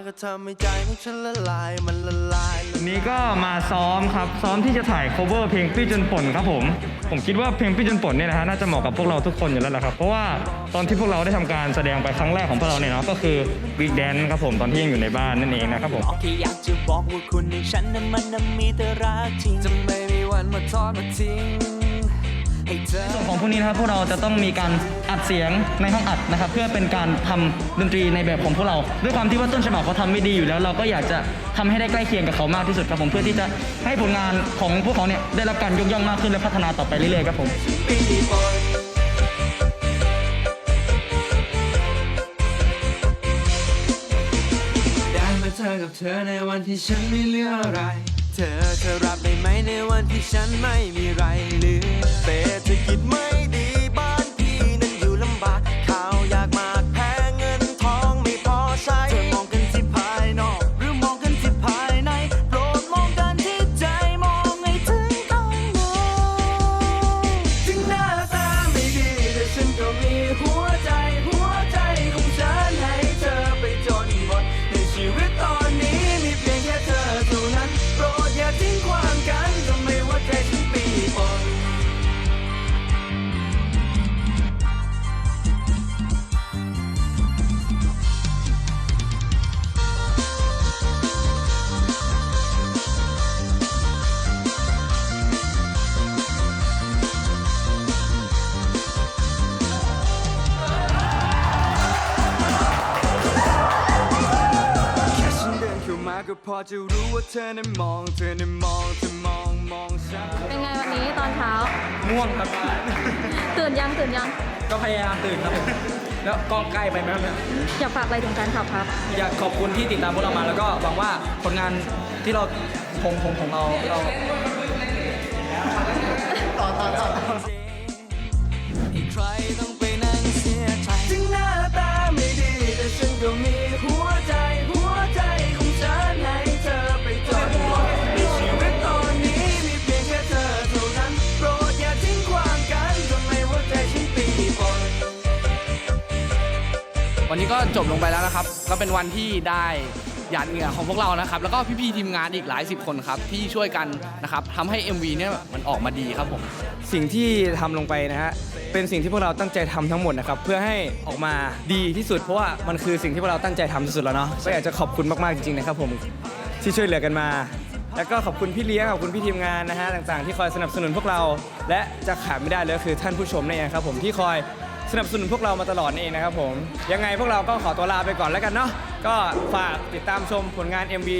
มาก็ทำให้ใจของฉันละลายมันละลายละวันนี้ก็มาซ้อมครับ ซ้อมที่จะถ่าย cover เพลงพี่จนป่นครับผม ผมคิดว่าเพลงพี่จนป่นเนี่ยนะฮะน่าจะเหมาะกับพวกเราทุกคนอยู่แล้วแหละครับ เพราะว่าตอนที่พวกเราได้ทำการแสดงไปครั้งแรกของพวกเราเนี่ยเนาะก็คือ Big Dance ครับผมตอนที่ยังอยู่ในบ้านนั่นเองนะครับผม แค่อยากจะบอกว่าคุณในฉันนั้นมันนั้นมีแต่รักจริง จะไม่มีวันมาทอดมาทิ้งให้เธอ ส่วนของพวกนี้นะครับพวกเราจะต้องมีการอัดเสียงในห้องอัดนะครับ เพื่อเป็นการทำดนตรีในแบบของพวกเรา ด้วยความที่ว่าต้นฉบับเขาทำไม่ดีอยู่แล้ว เราก็อยากจะทำให้ได้ใกล้เคียงกับเขามากที่สุดครับผมเพื่อที่จะให้ผลงานของพวกเขาเนี่ยได้รับการยกย่องมากขึ้นและพัฒนาต่อไปเรื่อยๆครับผม ได้มาเธอกับเธอในวันที่ฉันไม่เหลืออะไร รับได้ไหมในวันที่ฉันไม่มีไรเหลือเศร ก็พอจะรู้ว่าเธอนั้นมอง เธอนั้นมองเธอมองมองฉันเป็นไงวันนี้ตอนเช้า ง่วงครับ ตื่นยังตื่นยัง ก็พยายามตื่นครับผมแล้วก็ใกล้ไปไหมครับเนี่ยอยากฝากอะไรถึงแฟนคลับครับ อยากขอบคุณที่ติดตามพวกเรามา แล้วก็หวังว่าผลงานที่เราของของของเราเราให้ วันนี้ก็จบลงไปแล้วนะครับ ก็เป็นวันที่ได้หยาดเหงื่อของพวกเรานะครับ แล้วก็พี่ๆทีมงานอีกหลายสิบคนครับ ที่ช่วยกันนะครับทำให้ MV เนี่ยมันออกมาดีครับผม สิ่งที่ทำลงไปนะฮะ เป็นสิ่งที่พวกเราตั้งใจทำทั้งหมดนะครับ เพื่อให้ออกมาดีที่สุด เพราะว่ามันคือสิ่งที่พวกเราตั้งใจทำที่สุดแล้วเนาะ ก็อยากจะขอบคุณมากๆจริงๆนะครับผมที่ช่วยเหลือกันมา แล้วก็ขอบคุณพี่เลี้ยง ขอบคุณพี่ทีมงานนะฮะต่างๆ ที่คอยสนับสนุนพวกเรา และจะขาดไม่ได้เลยก็คือท่านผู้ชมนี่เองครับผมที่คอย สนับสนุนพวกเรามาตลอดนี่เองนะครับผม ยังไงพวกเราก็ขอตัวลาไปก่อนแล้วกันเนาะก็ฝากติดตามชมผลงาน MV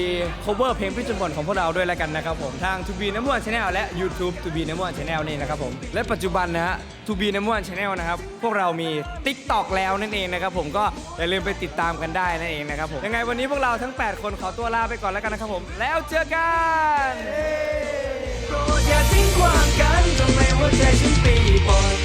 cover เพลงพี่จุนบนของพวกเราด้วยแล้วกันนะครับผม ทาง To Be Number One Channel และ YouTube To Be Number One Channel นี่นะครับผม และปัจจุบันนะฮะ To Be Number One Channel นะครับ พวกเรามี TikTok แล้วนั่นเองนะครับผมก็อย่าลืมไปติดตามกันได้นั่นเองนะครับผม ยังไงวันนี้พวกเราทั้ง 8 คนขอตัวลาไปก่อนแล้วกันนะครับผม แล้วเจอกันโปรดอย่าทิ้งความกันทำไมหัวใจฉันปีปน